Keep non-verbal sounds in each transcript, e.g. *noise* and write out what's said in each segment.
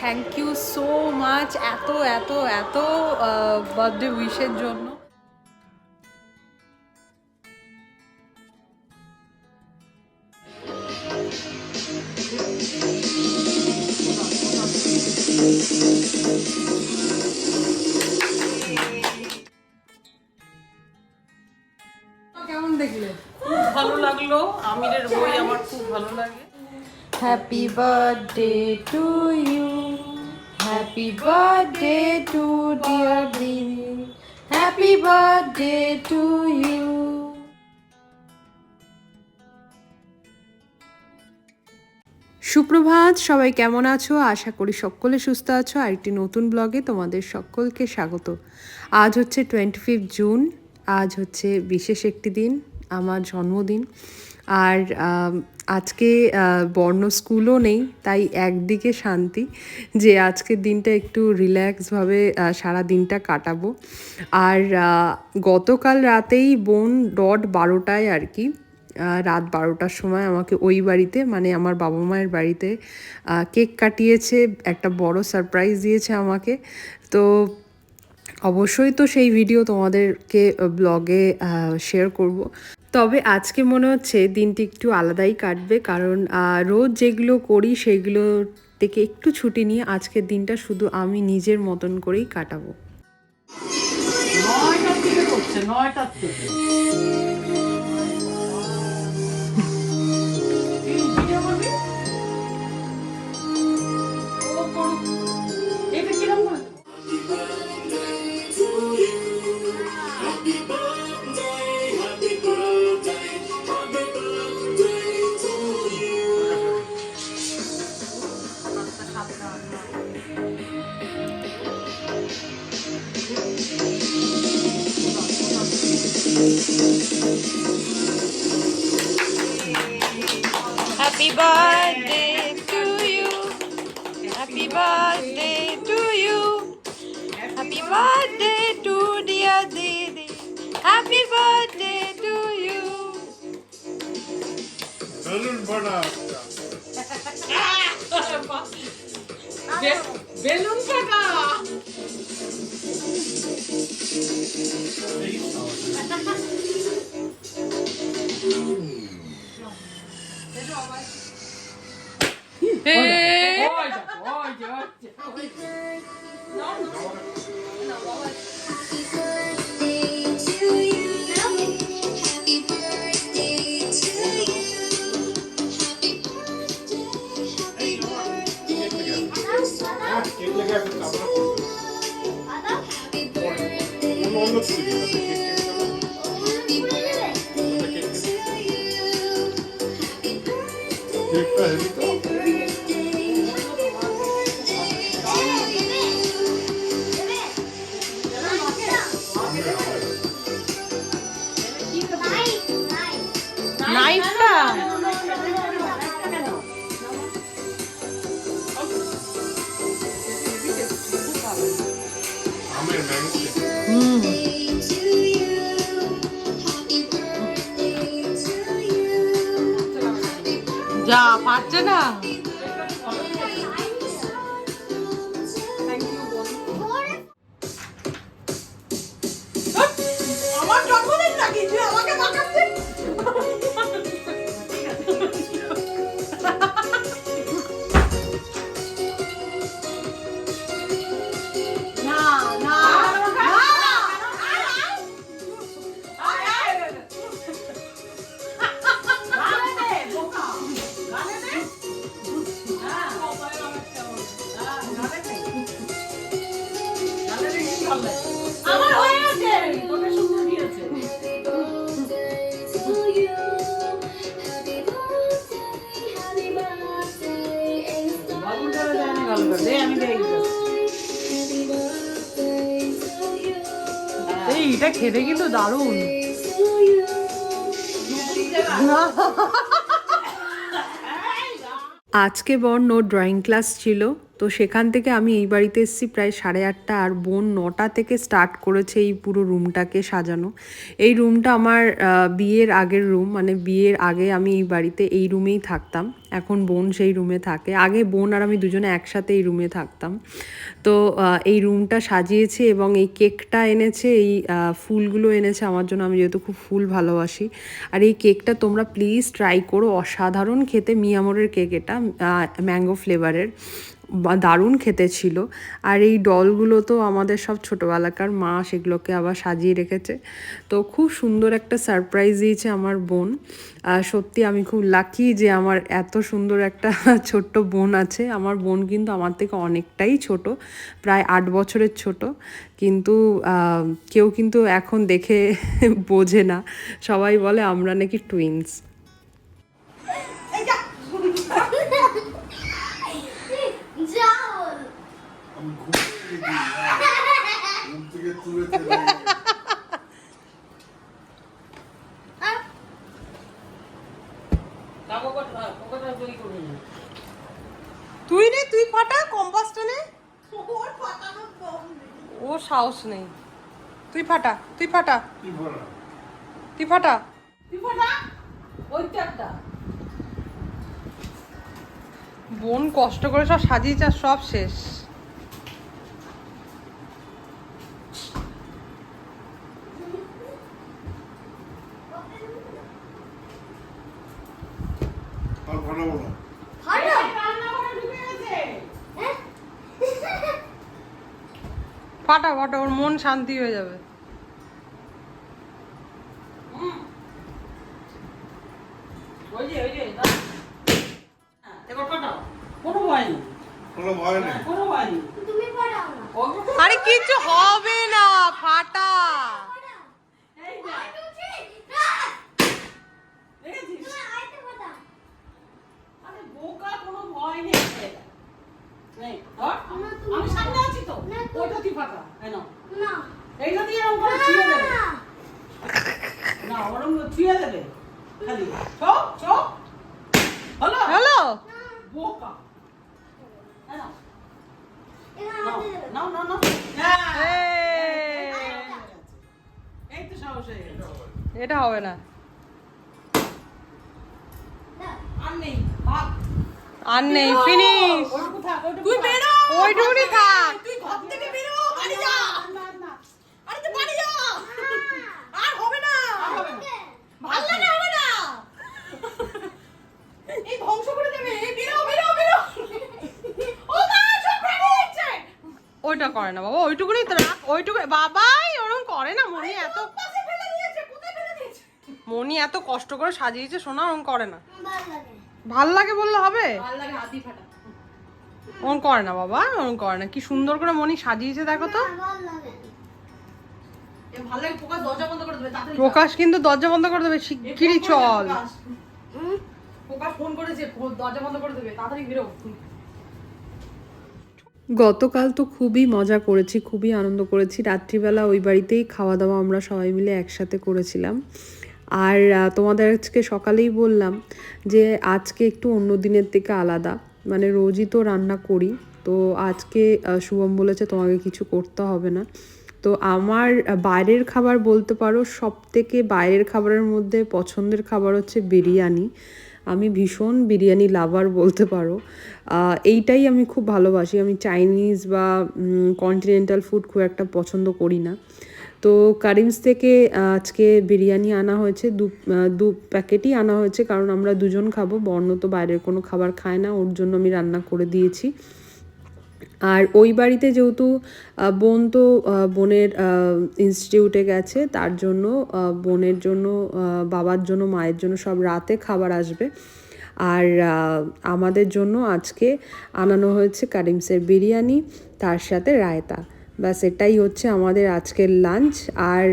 Thank you so much এত এত এত বার্থডে উইশের জন্য। কেমন দেখলে? খুব ভালো লাগল। আমিরের বই আমার খুব ভালো লাগে। Happy birthday to you happy birthday to dear দিদি হ্যাপি বার্থডে টু ইউ সুপ্রভাত, সবাই কেমন আছো? আশা করি সকলে সুস্থ আছো। আর একটি নতুন ব্লগে তোমাদের সকলকে স্বাগত। আজ হচ্ছে টোয়েন্টি ফিফথ জুন আজ হচ্ছে বিশেষ একটি দিন, আমার জন্মদিন। আর আজকে বর্ণ স্কুলও নেই, তাই একদিকে শান্তি যে আজকের দিনটা একটু রিল্যাক্সভাবে সারা দিনটা কাটাবো। আর গতকাল রাতেই বোন ডট বারোটায় আর কি রাত বারোটার সময় আমাকে ওই বাড়িতে মানে আমার বাবা মায়ের বাড়িতে কেক কাটিয়েছে, একটা বড় সারপ্রাইজ দিয়েছে আমাকে। তো অবশ্যই তো সেই ভিডিও তোমাদেরকে ব্লগে শেয়ার করব। তবে আজকে মনে হচ্ছে দিনটি একটু আলাদাই কাটবে কারণ রোজ যেগুলো করি সেগুলো থেকে একটু ছুটি নিয়ে আজকের দিনটা শুধু আমি নিজের মতন করেই কাটাবো। থেকে করছে থেকে বেলুন ফাটা বে- বেলুন ফাটা ওই যে, ওই যে, ওই যে, যা পারছে না? কিন্তু দারুণ। আজকে বর্ণ ড্রয়িং ক্লাস ছিল তো সেখান থেকে আমি এই বাড়িতে এসেছি প্রায় সাড়ে আটটা আর বোন নটা থেকে স্টার্ট করেছে এই পুরো রুমটাকে সাজানো। এই রুমটা আমার বিয়ের আগের রুম মানে বিয়ের আগে আমি এই বাড়িতে এই রুমেই থাকতাম। এখন বোন সেই রুমে থাকে। আগে বোন আর আমি দুজনে একসাথে এই রুমে থাকতাম। তো এই রুমটা সাজিয়েছে এবং এই কেকটা এনেছে, এই ফুলগুলো এনেছে আমার জন্য। আমি যেহেতু খুব ফুল ভালোবাসি। আর এই কেকটা তোমরা প্লিজ ট্রাই করো। অসাধারণ খেতে মিয়ামোরের কেক এটা ম্যাঙ্গো ফ্লেভারের দারুণ খেতে ছিল। আর এই ডলগুলো তো আমাদের সব ছোটোবেলাকার মা সেগুলোকে আবার সাজিয়ে রেখেছে। তো খুব সুন্দর একটা সারপ্রাইজ দিয়েছে আমার বোন। সত্যি আমি খুব লাকি যে আমার এত সুন্দর একটা *laughs* ছোট্ট বোন আছে। আমার বোন কিন্তু আমার থেকে অনেকটাই ছোট, প্রায় আট বছরের ছোট। কিন্তু কেউ কিন্তু এখন দেখে *laughs* বোঝে না। সবাই বলে আমরা নাকি টুইন্স তুই নে, তুই ফাটা কম্পাসটা নে। ও সাহস নেই। তুই ফাটা তুই ফাটা। কি বলা তুই ফাটা। বোন কষ্ট করে সব সাজিয়েছে সব শেষ। ভালো বলো। হাঁটো ফাটা ফাটা ওর মন শান্তি হয়ে যাবে ওই যে ওই যে দাও। হ্যাঁ, এবার ফাটাও। কোনো ভয় নেই কোনো ভয় নেই কোনো ভয় নেই তুমি পড়াও না ও- আরে কিছু হবে না ফাটা আইতে উঠি না দেখেছিস? না আইতে পাতা আরে বোকা, কোনো ভয় নেই। নেই, ধর। না, তুমি আমি সামনে আছি তো না, তুমি- ওইটা তুই ফাটা এই নাও। না এইটা দিয়ে এরকম করে ছুঁয়ে দেবে না না ওরকম ছুঁয়ে দেবে খালি চোখ চোখ হলো হ্যালো বোকা এই নাও, এটা নাও, হাতে দেবে নাও নাও নাও হ্যাঁ এই, এই তো সাহস হয়ে গেছে এটা হবে না না আর নেই ভাগ আর নেই ফিনিশ। ওইটুকু থাক। ওইটুকুনি থাক। তুই ঘর থেকে বেরো বাড়ি যা। আরে তুই বাড়ি যা। আর হবে না। আর ভালো লাগে হবে না। এই ধ্বংস করে দেবে। বেরো বেরো বেরো। ও মা সব দিচ্ছে। ওইটা করে না বাবা ওইটুকুনি তো রাখ ওইটুকু বাবাই ওরকম করে না মনি এত মনি এত কষ্ট করে সাজিয়েছে সোনা ওরকম করে না। ভালো লাগে। ভালো লাগে বললে হবে? ভালো লাগে হাতি ফাটা। ওরকম করে না বাবা ওরকম করে না। কি সুন্দর করে মনি সাজিয়েছে দেখো তো। না, ভালো লাগে এ ভালো লাগে পোকা দরজা বন্ধ করে দেবে তাড়াতাড়ি যা। প্রকাশ কিন্তু দরজা বন্ধ করে দেবে শিগগিরই চল। প্রকাশ। প্রকাশ ফোন করেছে দরজা বন্ধ করে দেবে তাড়াতাড়ি বেরো। গতকাল তো খুবই মজা করেছি খুবই আনন্দ করেছি। রাত্রিবেলা ওই বাড়িতেই খাওয়া দাওয়া আমরা সবাই মিলে একসাথে করেছিলাম। আর তোমাদের আজকে সকালেই বললাম যে আজকে একটু অন্য দিনের থেকে আলাদা। মানে রোজই তো রান্না করি, তো আজকে শুভম বলেছে তোমাকে কিছু করতে হবে না। তো আমার বাইরের খাবার বলতে পারো সব থেকে বাইরের খাবারের মধ্যে পছন্দের খাবার হচ্ছে বিরিয়ানি। আমি ভীষণ বিরিয়ানি লাভার বলতে পারো। এইটাই আমি খুব ভালোবাসি। আমি চাইনিজ বা কন্টিনেন্টাল ফুড খুব একটা পছন্দ করি না। তো কারিমস থেকে আজকে বিরিয়ানি আনা হয়েছে, দু দু প্যাকেটই আনা হয়েছে, কারণ আমরা দুজন খাব, বর্ণ তো বাইরের কোনো খাবার খায় না, ওর জন্য আমি রান্না করে দিয়েছি। আর ওই বাড়িতে যেহেতু বোন তো বোনের ইনস্টিটিউটে গেছে, তার জন্য বোনের জন্য বাবার জন্য, মায়ের জন্য সব রাতে খাবার আসবে। আর আমাদের জন্য আজকে আনানো হয়েছে কারিমসের বিরিয়ানি, তার সাথে রায়তা। ব্যাস, এটাই হচ্ছে আমাদের আজকের লাঞ্চ আর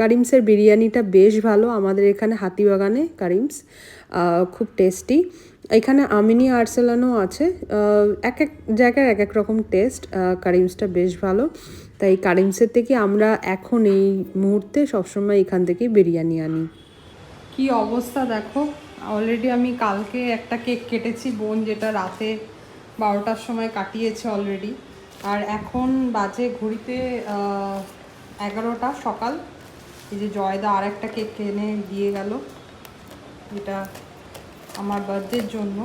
কারিমসের বিরিয়ানিটা বেশ ভালো। আমাদের এখানে হাতিবাগানে কারিমস খুব টেস্টি এখানে আমিনি আর্সেলানও আছে। এক এক জায়গার এক এক রকম টেস্ট কারিমসটা বেশ ভালো। তাই কারিমসের থেকে আমরা এখন এই মুহূর্তে সবসময় এখান থেকেই বিরিয়ানি আনি। কি অবস্থা দেখো? অলরেডি আমি কালকে একটা কেক কেটেছি, বোন যেটা রাতে বারোটার সময় কাটিয়েছে অলরেডি আর এখন বাজে ঘড়িতে এগারোটা সকাল। এই যে জয়দা আর একটা কেক এনে দিয়ে গেল। এটা আমার বার্থডের জন্য।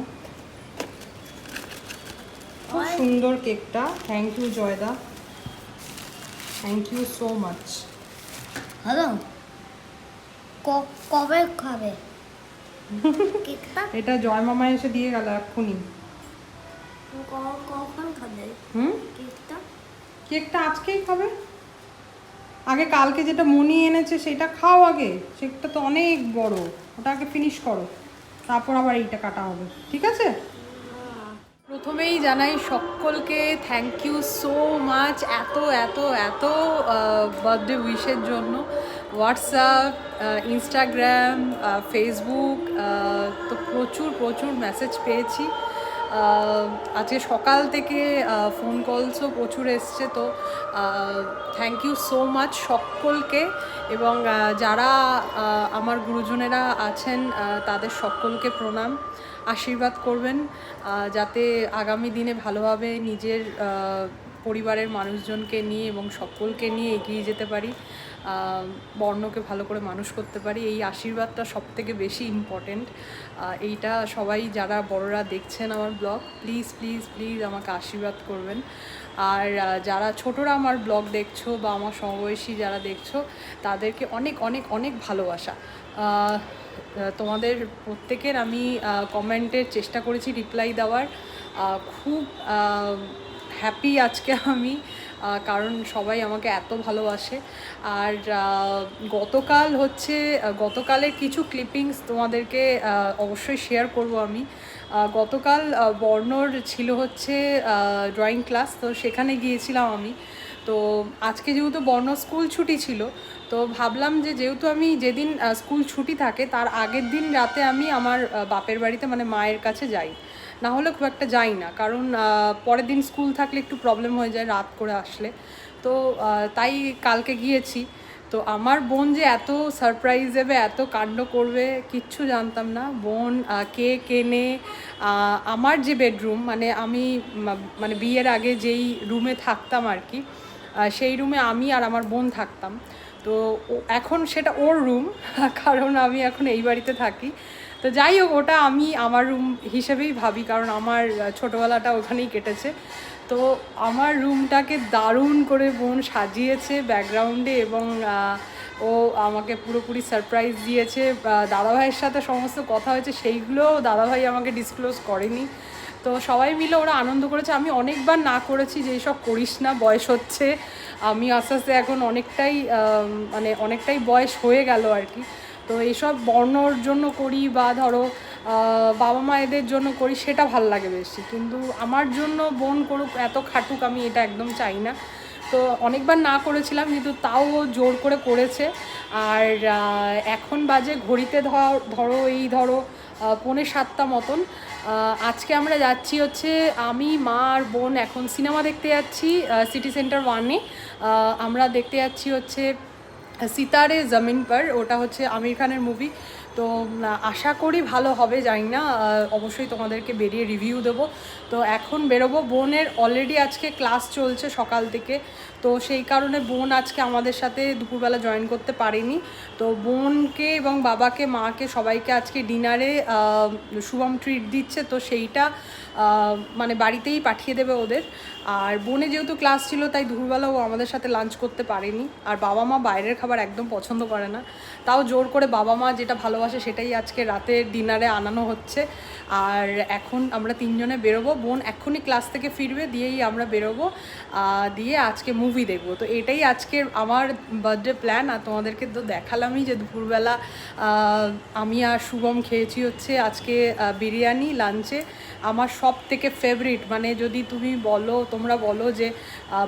খুব সুন্দর কেকটা। Thank you Joyda. Thank you so much hello কবে খাবে? *laughs* এটা জয় মামা এসে দিয়ে গেল এক্ষুনি। হুম? কেকটা? কেকটা আজকেই খাবে? আগে কালকে যেটা মনি এনেছে সেটা খাও আগে। সেটা তো অনেক বড়। ওটা আগে ফিনিশ করো। তারপর আবার এইটা কাটা হবে। ঠিক আছে? প্রথমেই জানাই সকলকে থ্যাংক ইউ সো মাচ এত এত এত বার্থডে উইশের জন্য। হোয়াটসঅ্যাপ ইনস্টাগ্রাম ফেসবুক তো প্রচুর প্রচুর মেসেজ পেয়েছি। আজকে সকাল থেকে ফোন কলসও প্রচুর এসছে, তো থ্যাংক ইউ সো মাচ সকলকে এবং যারা আমার গুরুজনেরা আছেন তাদের সকলকে প্রণাম, আশীর্বাদ করবেন যাতে আগামী দিনে ভালোভাবে নিজের পরিবারের মানুষজনকে নিয়ে এবং সকলকে নিয়ে এগিয়ে যেতে পারি। বর্ণকে ভালো করে মানুষ করতে পারি, এই আশীর্বাদটা সব থেকে বেশি ইম্পর্টেন্ট এইটা সবাই যারা বড়রা দেখছেন আমার ব্লগ প্লিজ প্লিজ প্লিজ আমাকে আশীর্বাদ করবেন। আর যারা ছোটরা আমার ব্লগ দেখছ বা আমার সমবয়সী যারা দেখছ, তাদেরকে অনেক অনেক অনেক ভালোবাসা। তোমাদের প্রত্যেকের আমি কমেন্টের চেষ্টা করেছি রিপ্লাই দেওয়ার। খুব হ্যাপি আজকে আমি কারণ সবাই আমাকে এত ভালোবাসে। আর গতকাল হচ্ছে গতকালের কিছু ক্লিপিংস তোমাদেরকে অবশ্যই শেয়ার করব আমি। গতকাল বর্ণর ছিল হচ্ছে ড্রয়িং ক্লাস তো সেখানে গিয়েছিলাম আমি। তো আজকে যেহেতু বর্ণ স্কুল ছুটি ছিল, তো ভাবলাম যে যেহেতু আমি যেদিন স্কুল ছুটি থাকে, তার আগের দিন রাতে আমি আমার বাপের বাড়িতে মানে মায়ের কাছে যাই। না হলে খুব একটা যাই না। কারণ পরের দিন স্কুল থাকলে একটু প্রবলেম হয়ে যায় রাত করে আসলে। তো তাই কালকে গিয়েছি। তো আমার বোন যে এত সারপ্রাইজ দেবে, এত কাণ্ড করবে, কিচ্ছু জানতাম না। বোন কে কেনে আমার যে বেডরুম মানে আমি মানে বিয়ের আগে যেই রুমে থাকতাম আর কি সেই রুমে আমি আর আমার বোন থাকতাম। তো এখন সেটা ওর রুম *laughs* কারণ আমি এখন এই বাড়িতে থাকি। তো যাই হোক, ওটা আমি আমার রুম হিসেবেই ভাবি, কারণ আমার ছোটোবেলাটা ওখানেই কেটেছে। তো আমার রুমটাকে দারুণ করে বোন সাজিয়েছে ব্যাকগ্রাউন্ডে এবং ও আমাকে পুরোপুরি সারপ্রাইজ দিয়েছে। দাদাভাইয়ের সাথে সমস্ত কথা হয়েছে, সেইগুলো দাদাভাই আমাকে ডিসক্লোজ করেনি। তো সবাই মিলে ওরা আনন্দ করেছে। আমি অনেকবার না করেছি যে এইসব করিস না, বয়স হচ্ছে। আমি আস্তে আস্তে এখন অনেকটাই মানে অনেকটাই বয়স হয়ে গেল আর কি। তো এইসব বর্ণর জন্য করি বা ধরো বাবা মায়েদের জন্য করি, সেটা ভালো লাগে বেশি। কিন্তু আমার জন্য বোন করুক, এত খাটুক, আমি এটা একদম চাই না। তো অনেকবার না করেছিলাম, কিন্তু তাও জোর করে করেছে। আর এখন বাজে ঘড়িতে ধর এই ধরো পৌনে সাতটা মতন। আজকে আমরা যাচ্ছি হচ্ছে, আমি, মা আর বোন এখন সিনেমা দেখতে যাচ্ছি সিটি সেন্টার ওয়ানে। আমরা দেখতে যাচ্ছি হচ্ছে সিতারে জমিন পর, ওটা হচ্ছে আমির খানের মুভি তো আশা করি ভালো হবে, জানি না অবশ্যই তোমাদেরকে বেরিয়ে রিভিউ দেবো। তো, এখন বেরোবো। বোনের অলরেডি আজকে ক্লাস চলছে সকাল থেকে। তো, সেই কারণে বোন আজকে আমাদের সাথে দুপুরবেলা জয়েন করতে পারেনি। তো, বোনকে এবং বাবাকে, মাকে, সবাইকে আজকে ডিনারে শুভম ট্রিট দিচ্ছে। তো, সেইটা মানে বাড়িতেই পাঠিয়ে দেবে ওদের। আর বোনে যেহেতু ক্লাস ছিল, তাই দুপুরবেলা ও আমাদের সাথে লাঞ্চ করতে পারেনি। আর বাবা মা বাইরের খাবার একদম পছন্দ করে না। তাও জোর করে বাবা মা যেটা ভালোবাসে সেটাই আজকে রাতের ডিনারে আনানো হচ্ছে। আর এখন আমরা তিনজনে বেরোবো। বোন এক্ষুনি ক্লাস থেকে ফিরবে, দিয়েই আমরা বেরোবো। দিয়ে আজকে মুভি দেখব। তো এটাই আজকের আমার বার্থডে প্ল্যান আর তোমাদেরকে তো দেখালামই যে দুপুরবেলা আমি আর শুভম খেয়েছি হচ্ছে আজকে বিরিয়ানি লাঞ্চে আমার সব থেকে ফেভারিট মানে যদি তুমি বলো তোমরা বলো যে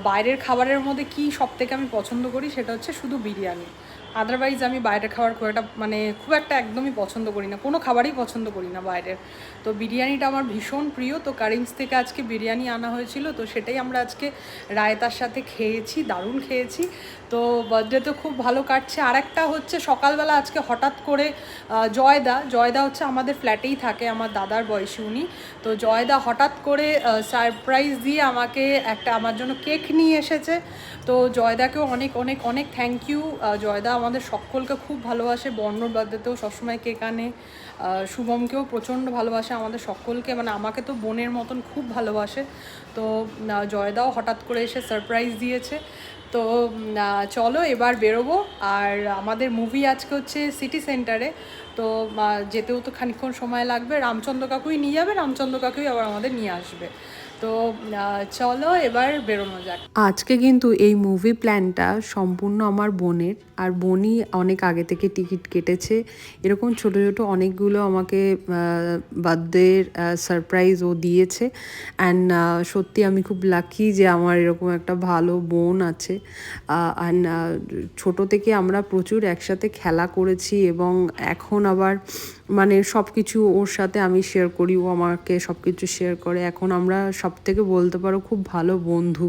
বাইরের খাবারের মধ্যে কি সব থেকে আমি পছন্দ করি, সেটা হচ্ছে শুধু বিরিয়ানি। আদারওয়াইজ আমি বাইরের খাবার খুব একটা মানে খুব একটা একদমই পছন্দ করি না। কোনো খাবারই পছন্দ করি না বাইরের। তো বিরিয়ানিটা আমার ভীষণ প্রিয়। তো কারিমস থেকে আজকে বিরিয়ানি আনা হয়েছিল। তো সেটাই আমরা আজকে রায়তার সাথে খেয়েছি, দারুণ খেয়েছি। তো বার্থডে তো খুব ভালো কাটছে। আর একটা হচ্ছে সকালবেলা আজকে হঠাৎ করে জয়দা জয়দা হচ্ছে আমাদের ফ্ল্যাটেই থাকে, আমার দাদার বয়সী উনি। তো জয়দা হঠাৎ করে সারপ্রাইজ দিয়ে আমাকে একটা, আমার জন্য কেক নিয়ে এসেছে। তো জয়দাকেও অনেক অনেক অনেক থ্যাংক ইউ জয়দা আমাদের সকলকে খুব ভালোবাসে বর্ণর বার্থডেতেও সবসময় কেক আনে আহ, শুভমকেও প্রচণ্ড ভালোবাসে আমাদের সকলকে মানে আমাকে তো বোনের মতন খুব ভালোবাসে। তো জয়দাও হঠাৎ করে এসে সারপ্রাইজ দিয়েছে। তো চলো এবার বেরোবো। আর আমাদের মুভি আজকে হচ্ছে সিটি সেন্টারে তো যেতেও তো খানিকক্ষণ সময় লাগবে। রামচন্দ্র কাকুই নিয়ে যাবে রামচন্দ্র কাকুই আবার আমাদের নিয়ে আসবে। তো চলো এবার বেরোনো যাক। আজকে কিন্তু এই মুভি প্ল্যানটা সম্পূর্ণ আমার বোনের, আর বোনই অনেক আগে থেকে টিকিট কেটেছে। এরকম ছোট ছোট অনেকগুলো আমাকে বার্থডের সারপ্রাইজ ও দিয়েছে। অ্যান্ড সত্যি আমি খুব লাকি যে আমার এরকম একটা ভালো বোন আছে। অ্যান্ড ছোটো থেকে আমরা প্রচুর একসাথে খেলা করেছি এবং এখন আবার মানে সব কিছু ওর সাথে আমি শেয়ার করি, ও আমাকে সব কিছু শেয়ার করে। এখন আমরা সব থেকে বলতে পারো খুব ভালো বন্ধু।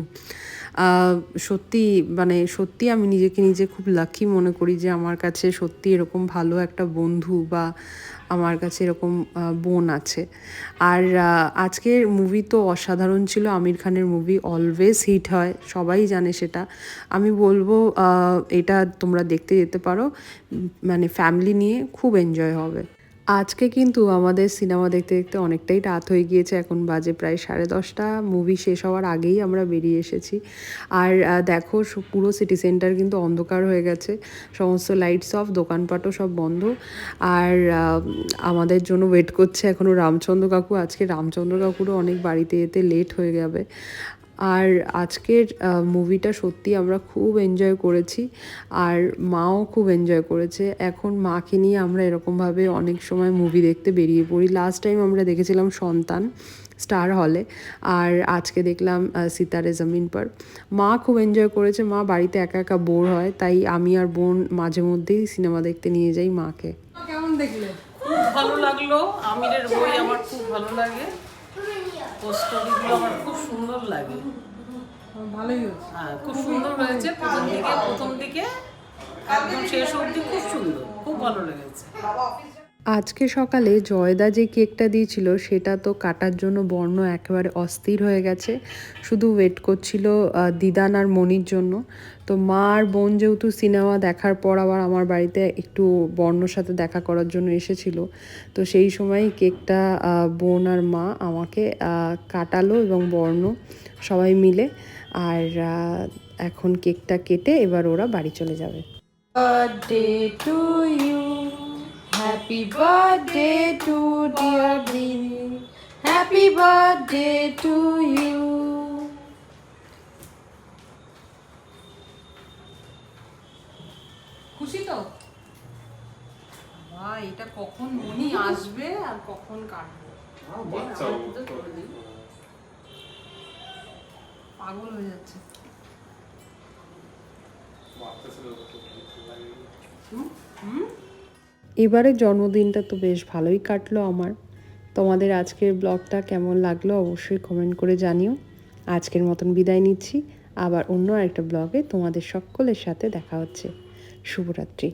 সত্যি মানে সত্যি আমি নিজেকে নিজে খুব লাকি মনে করি যে আমার কাছে সত্যি এরকম ভালো একটা বন্ধু বা আমার কাছে এরকম বোন আছে। আর আজকের মুভি তো অসাধারণ ছিল, আমির খানের মুভি অলওয়েজ হিট হয়, সবাই জানে সেটা। আমি বলব এটা তোমরা দেখতে যেতে পারো। মানে ফ্যামিলি নিয়ে খুব এনজয় হবে। আজকে কিন্তু আমাদের সিনেমা দেখতে দেখতে অনেকটাই রাত হয়ে গিয়েছে। এখন বাজে প্রায় সাড়ে দশটা। মুভি শেষ হওয়ার আগেই আমরা বেরিয়ে এসেছি। আর দেখো পুরো সিটি সেন্টার কিন্তু অন্ধকার হয়ে গেছে। সমস্ত লাইটস অফ, দোকানপাটও সব বন্ধ। আর আমাদের জন্য ওয়েট করছে এখনও রামচন্দ্র কাকু। আজকে রামচন্দ্র কাকুরও অনেক বাড়িতে যেতে লেট হয়ে যাবে। আর আজকের মুভিটা সত্যি আমরা খুব এনজয় করেছি আর মাও খুব এনজয় করেছে। এখন মাকে নিয়ে আমরা এরকমভাবে অনেক সময় মুভি দেখতে বেরিয়ে পড়ি। লাস্ট টাইম আমরা দেখেছিলাম সন্তান স্টার হলে আর আজকে দেখলাম সিতারে জমিন পর। মা খুব এনজয় করেছে, মা বাড়িতে একা একা বোর হয়, তাই আমি আর বোন মাঝে মধ্যেই সিনেমা দেখতে নিয়ে যাই মাকে। কেমন দেখলে? খুব ভালো লাগল। আমিরের বই আমার খুব ভালো লাগে। স্টোরিগুলো আমার খুব সুন্দর লাগে। ভালোই হচ্ছে হ্যাঁ খুব সুন্দর হয়েছে। প্রথম দিকে প্রথম দিকে একদম শেষ অবধি খুব সুন্দর খুব ভালো লেগেছে। আজকে সকালে জয়দা যে কেকটা দিয়েছিল, সেটা তো কাটার জন্য বর্ণ একেবারে অস্থির হয়ে গেছে। শুধু ওয়েট করছিল দিদান আর মনির জন্য। তো মা আর বোন যেহেতু সিনেমা দেখার পর আবার আমার বাড়িতে একটু বর্ণর সাথে দেখা করার জন্য এসেছিল। তো সেই সময় কেকটা বোন আর মা আমাকে কাটালো এবং বর্ণ সবাই মিলে। আর এখন কেকটা কেটে এবার ওরা বাড়ি চলে যাবে। To you. Happy birthday to dear Dini. Happy birthday to you. খুশি তো বাবা এটা কখন মনি আসবে আর কখন কাটবো পাগল হয়ে যাচ্ছে বাচ্চা ছেলে এবারের জন্মদিনটা তো বেশ ভালোই কাটলো আমার। তোমাদের আজকের ব্লগটা কেমন লাগল অবশ্যই কমেন্ট করে জানিও। আজকের মতন বিদায় নিচ্ছি। আবার অন্য একটা ব্লগে তোমাদের সকলের সাথে দেখা হচ্ছে। শুভরাত্রি।